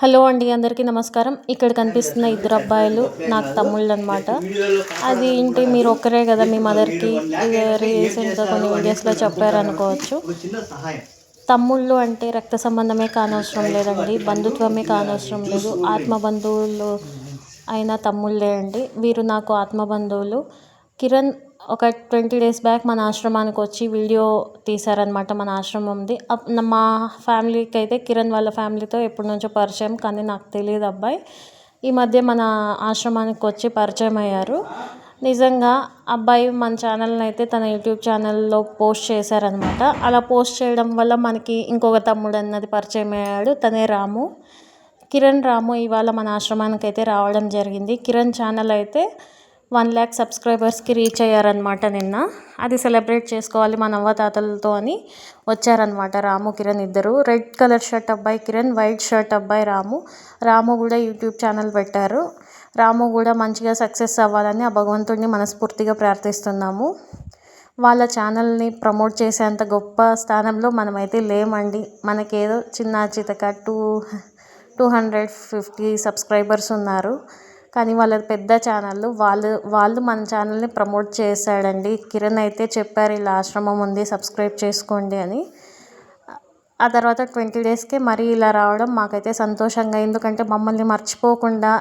Hello అండి అందరికీ నమస్కారం. ఇక్కడ కనిపిస్తున్న ఇద్దరు అబ్బాయిలు నాకు తమ్ముళ్ళు అనమాట అది ఏంటి మీరు ఒక్కరే కదా మీ మదర్కి? రీసెంట్గా కొన్ని వీడియోస్లో చెప్పారనుకోవచ్చు. తమ్ముళ్ళు అంటే రక్త సంబంధమే కానవసరం లేదండి. బంధుత్వమే కానవసరం లేదు. ఆత్మ బంధువులు అయిన తమ్ముళ్ళే అండి. వీరు నాకు ఆత్మ బంధువులు కిరణ్ ఒక ట్వంటీ డేస్ బ్యాక్ మన ఆశ్రమానికి వచ్చి వీడియో తీశారనమాట మన ఆశ్రమంది అప్- మా ఫ్యామిలీకి అయితే కిరణ్ వాళ్ళ ఫ్యామిలీతో ఎప్పటి నుంచో పరిచయం కానీ నాకు తెలియదు అబ్బాయి. ఈ మధ్య మన ఆశ్రమానికి వచ్చి పరిచయం అయ్యారు. నిజంగా అబ్బాయి మన ఛానల్ని అయితే తన యూట్యూబ్ ఛానల్లో పోస్ట్ చేశారనమాట అలా పోస్ట్ చేయడం వల్ల మనకి ఇంకొక తమ్ముడు అన్నది పరిచయం అయ్యాడు. తనే రాము. కిరణ్ రాము ఇవాళ మన ఆశ్రమానికి అయితే రావడం జరిగింది. కిరణ్ ఛానల్ అయితే వన్ ల్యాక్ సబ్స్క్రైబర్స్కి రీచ్ అయ్యారనమాట నిన్న. అది సెలబ్రేట్ చేసుకోవాలి మన నవ్వతాతలతో అని వచ్చారనమాట రాము కిరణ్ ఇద్దరు. రెడ్ కలర్ షర్ట్ అబ్బాయి కిరణ్ వైట్ షర్ట్ అబ్బాయి రాము. రాము కూడా యూట్యూబ్ ఛానల్ పెట్టారు. రాము కూడా మంచిగా సక్సెస్ అవ్వాలని ఆ భగవంతుడిని మనస్ఫూర్తిగా ప్రార్థిస్తున్నాము. వాళ్ళ ఛానల్ని ప్రమోట్ చేసేంత గొప్ప స్థానంలో మనమైతే లేమండి. మనకేదో చిన్న చితక two two hundred fifty subscribers ఉన్నారు. కానీ వాళ్ళ పెద్ద ఛానళ్ళు వాళ్ళు వాళ్ళు మన ఛానల్ని ప్రమోట్ చేశాడండి. కిరణ్ అయితే చెప్పారు ఇలా ఆశ్రమం ఉంది సబ్స్క్రైబ్ చేసుకోండి అని. ఆ తర్వాత ట్వంటీ డేస్కే మరీ ఇలా రావడం మాకైతే సంతోషంగా ఎందుకంటే మమ్మల్ని మర్చిపోకుండా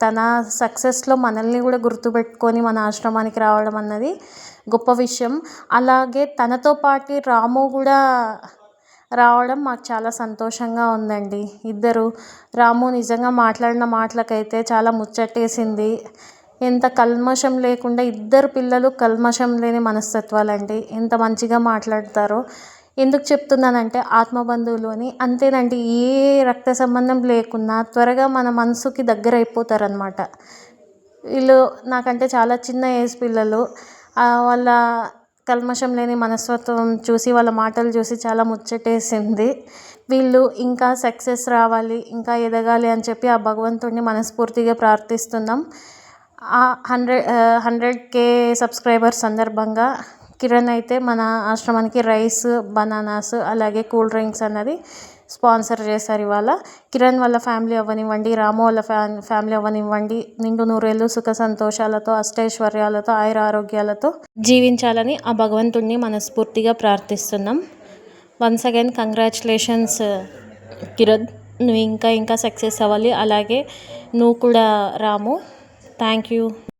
తన సక్సెస్లో మనల్ని కూడా గుర్తుపెట్టుకొని మన ఆశ్రమానికి రావడం అన్నది గొప్ప విషయం. అలాగే తనతో పాటు రాము కూడా రావడం మాకు చాలా సంతోషంగా ఉందండి. ఇద్దరు రాము నిజంగా మాట్లాడిన మాటలకైతే చాలా ముచ్చటేసింది. ఎంత కల్మషం లేకుండా ఇద్దరు పిల్లలు కల్మషం లేని మనస్తత్వాలండి. ఎంత మంచిగా మాట్లాడతారో. ఎందుకు చెప్తున్నానంటే ఆత్మబంధువులు అని అంతేనండి. ఏ రక్త సంబంధం లేకున్నా త్వరగా మన మనసుకి దగ్గర అయిపోతారనమాట వీళ్ళు నాకంటే చాలా చిన్న ఏజ్ పిల్లలు. వాళ్ళ కల్మషం లేని మనస్తత్వం చూసి వాళ్ళ మాటలు చూసి చాలా ముచ్చటేసింది. వీళ్ళు ఇంకా సక్సెస్ రావాలి ఇంకా ఎదగాలి అని చెప్పి ఆ భగవంతుడిని మనస్ఫూర్తిగా ప్రార్థిస్తున్నాం. ఆ హండ్రెడ్ హండ్రెడ్ కే సబ్స్క్రైబర్స్ సందర్భంగా కిరణ్ అయితే మన ఆశ్రమానికి రైస్ బనానాస్ అలాగే కూల్ డ్రింక్స్ అన్నది స్పాన్సర్ చేశారు ఇవాళ. కిరణ్ వాళ్ళ ఫ్యామిలీ అవ్వనివ్వండి రాము వాళ్ళ ఫ్యా ఫ్యామిలీ అవ్వనివ్వండి. నిండు నూరేళ్ళు సుఖ సంతోషాలతో అష్టైశ్వర్యాలతో ఆయుర ఆరోగ్యాలతో జీవించాలని ఆ భగవంతుణ్ణి మనస్ఫూర్తిగా ప్రార్థిస్తున్నాం. Once again congratulations Kiran. నువ్వు ఇంకా ఇంకా సక్సెస్ అవ్వాలి. అలాగే నువ్వు కూడా రాము. Thank you